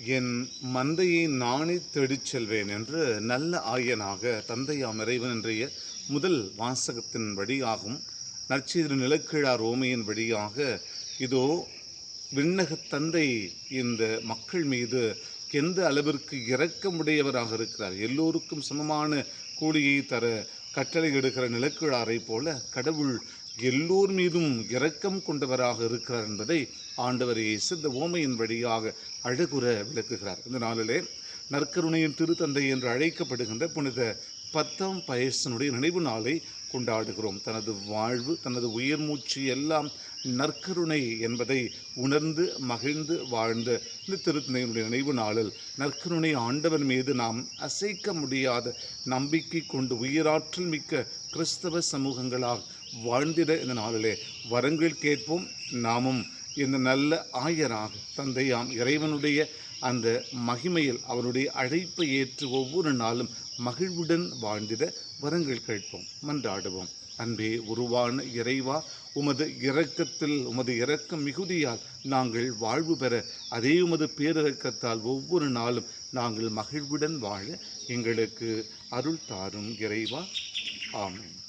என் மந்தையை நானே தேடிச் செல்வேன் என்று நல்ல ஆயனாக தந்தையாம் இறைவன் இன்றைய முதல் வாசகத்தின் வழியாகும் நற்செய்தி நிலக்கிழா ரோமையின் வழியாக இதோ விண்ணகத் தந்தை இந்த மக்கள் மீது எந்த அளவிற்கு இரக்கமுடையவராக இருக்கிறார்? எல்லோருக்கும் சமமான கூலியை தர கட்டளை எடுக்கிற நிலக்கிழாரை போல கடவுள் எல்லோர் மீதும் இரக்கம் கொண்டவராக இருக்கிறார் என்பதை ஆண்டவர் இயேசு இந்த ஓமையின் வழியாக அழகுற விளக்குகிறார். இந்த நாளிலே நற்கருணையின் திருத்தந்தை என்று அழைக்கப்படுகின்ற புனித பத்தாம் பயசனுடைய நினைவு நாளை கொண்டாடுகிறோம். தனது வாழ்வு தனது உயிர் மூச்சு எல்லாம் நற்கருணை என்பதை உணர்ந்து மகிழ்ந்து வாழ்ந்த இந்த திருத்தந்தையினுடைய நினைவு நாளில் நற்கருணை ஆண்டவர் மீது நாம் அசைக்க முடியாத நம்பிக்கை கொண்டு உயிராற்றல் மிக்க கிறிஸ்தவ சமூகங்களாக வாழ்ந்திட இந்த நாளிலே வரங்கள் கேட்போம் நாமும் இந்த நல்ல ஆயராக தந்தையாம் இறைவனுடைய அந்த மகிமையில் அவருடைய அழைப்பை ஏற்று ஒவ்வொரு நாளும் மகிழ்வுடன் வாழ்ந்திட வரங்கள் கேட்போம் மன்றாடுவோம். அன்பே உருவான இறைவா உமது இரக்கத்தில் உமது இரக்கம் மிகுதியால் நாங்கள் வாழ்வு பெற அதே உமது பேரிறக்கத்தால் ஒவ்வொரு நாளும் நாங்கள் மகிழ்வுடன் வாழ எங்களுக்கு அருள் தாரும் இறைவா. ஆமேன்.